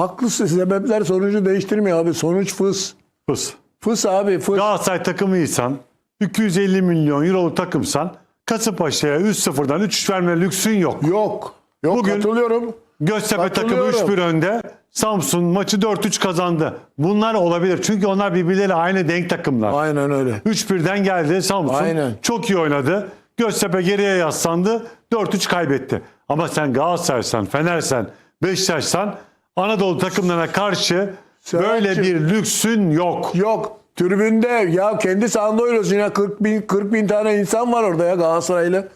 Haklısın. Sebepler sonucu değiştirmiyor abi. Sonuç fıs. Fıs. Fıs abi fıs. Galatasaray takımıysan 250 milyon euroluk takımsan Kasımpaşa'ya 3-0'dan 3-3 verme lüksün yok. Yok. Yok Bugün- katılıyorum. Göztepe takımı Katılıyorum. 3-1 önde. Samsun maçı 4-3 kazandı. Bunlar olabilir. Çünkü onlar birbirleriyle aynı denk takımlar. Aynen öyle. 3-1'den geldi Samsun. Aynen. Çok iyi oynadı. Göztepe geriye yaslandı. 4-3 kaybetti. Ama sen Galatasaray'san, Fener'sen, Beşiktaş'san Anadolu takımlarına karşı böyle Serhat'cığım. bir lüksün yok. Yok. Tribünde ya kendi sahanda oynuyorsun ya 40 bin, 40 bin tane insan var orada ya Galatasaraylı.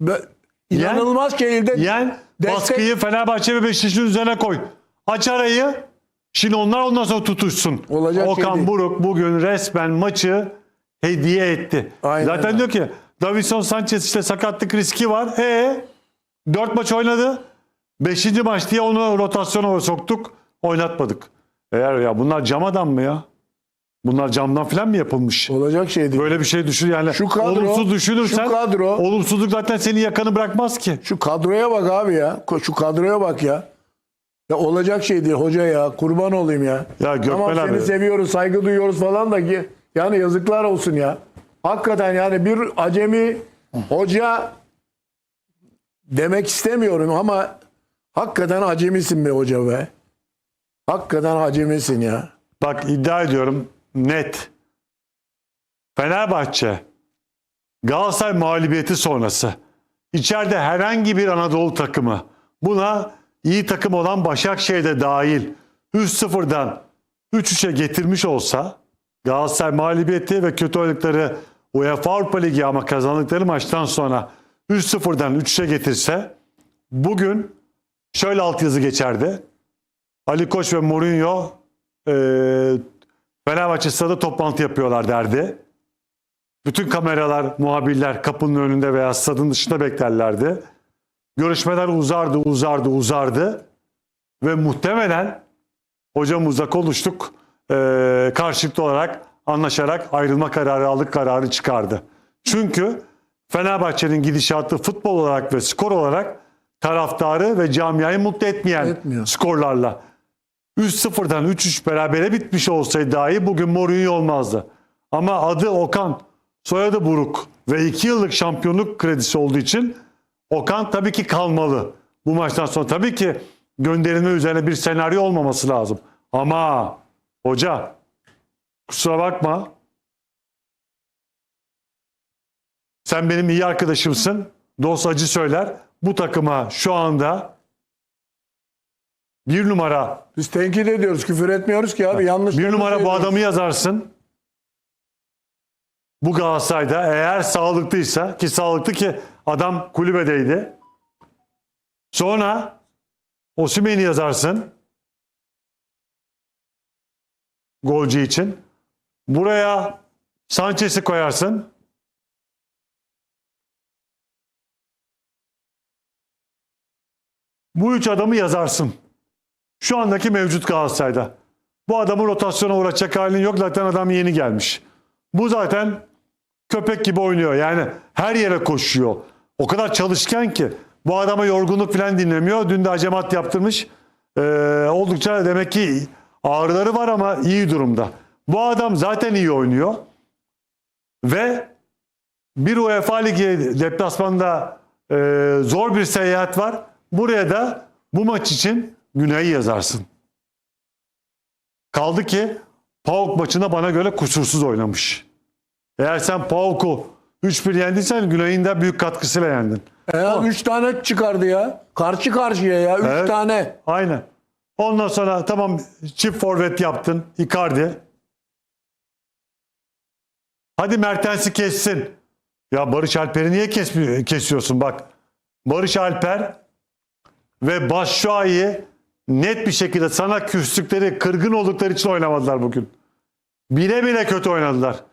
Be- İnanılmaz şekilde Yen destek- baskıyı Fenerbahçe ve Beşiktaş'ın üzerine koy. Aç arayı. Şimdi onlar ondan sonra tutuşsun. Olacak şey Okan değil. Buruk bugün resmen maçı hediye etti. Aynen Zaten öyle. diyor ki Davison Sanchez işte sakatlık riski var. E 4 maç oynadı. 5. maç diye onu rotasyona soktuk. Oynatmadık. Eğer ya bunlar cam adam mı ya? Bunlar camdan falan mı yapılmış? olacak şey değil. Böyle bir şey düşün yani. Şu kadro- olumsuz düşünürsen şu kadro- olumsuzluk zaten seni yakanı bırakmaz ki. Şu kadroya bak abi ya. Şu kadroya bak ya. Ya olacak şey değil hoca ya. Kurban olayım ya. Ya Gökmen tamam seni abi. seviyoruz, saygı duyuyoruz falan da ki yani yazıklar olsun ya. Hakikaten yani bir acemi hoca demek istemiyorum ama hakikaten acemisin be hoca be. Hakikaten acemisin ya. Bak iddia ediyorum net. Fenerbahçe Galatasaray mağlubiyeti sonrası içeride herhangi bir Anadolu takımı buna iyi takım olan Başakşehir de dahil 3-0'dan 3-3'e getirmiş olsa Galatasaray mağlubiyeti ve kötü oynadıkları UEFA Avrupa Ligi ama kazandıkları maçtan sonra 3-0'dan 3-3'e getirse bugün şöyle altyazı geçerdi. Ali Koç ve Mourinho e, Fenerbahçe stadı toplantı yapıyorlar derdi. Bütün kameralar, muhabirler kapının önünde veya stadın dışında beklerlerdi. Görüşmeler uzardı, uzardı, uzardı. Ve muhtemelen hocamızla konuştuk. E, karşılıklı olarak anlaşarak ayrılma kararı aldık kararı çıkardı. Çünkü Fenerbahçe'nin gidişatı futbol olarak ve skor olarak taraftarı ve camiayı mutlu etmeyen Etmiyor. skorlarla. 3-0'dan 3-3 berabere bitmiş olsaydı dahi bugün Mourinho olmazdı. Ama adı Okan, soyadı Buruk ve 2 yıllık şampiyonluk kredisi olduğu için Okan tabii ki kalmalı. Bu maçtan sonra tabii ki gönderilme üzerine bir senaryo olmaması lazım. Ama hoca kusura bakma sen benim iyi arkadaşımsın. Dost acı söyler. Bu takıma şu anda bir numara Biz tenkit ediyoruz, küfür etmiyoruz ki abi. Yanlış. bir numara bu adamı yazarsın. Bu Galatasaray'da eğer sağlıklıysa ki sağlıklı ki adam kulübedeydi. Sonra Osimhen'i yazarsın. Golcü için. Buraya Sanchez'i koyarsın. Bu üç adamı yazarsın. Şu andaki mevcut Galatasaray'da. Bu adamı rotasyona uğratacak halin yok. Zaten adam yeni gelmiş. Bu zaten köpek gibi oynuyor. Yani her yere koşuyor. O kadar çalışkan ki. Bu adama yorgunluk falan dinlemiyor. Dün de hacemat yaptırmış. Ee, oldukça demek ki ağrıları var ama iyi durumda. Bu adam zaten iyi oynuyor. Ve bir UEFA Ligi deplasmanda e, zor bir seyahat var. Buraya da bu maç için Güney'i yazarsın. Kaldı ki PAOK maçında bana göre kusursuz oynamış. Eğer sen PAOK'u 3-1 yendiysen Güney'in de büyük katkısıyla yendin. Ya, üç tane çıkardı ya. Karşı karşıya ya. Üç Evet. tane. Aynen. Ondan sonra tamam çift forvet yaptın Icardi. Hadi Mertens'i kessin. Ya Barış Alper'i niye kesmiyor, kesiyorsun bak. Barış Alper ve Başşuay'ı net bir şekilde sana küstükleri, kırgın oldukları için oynamadılar bugün. Bile bile kötü oynadılar.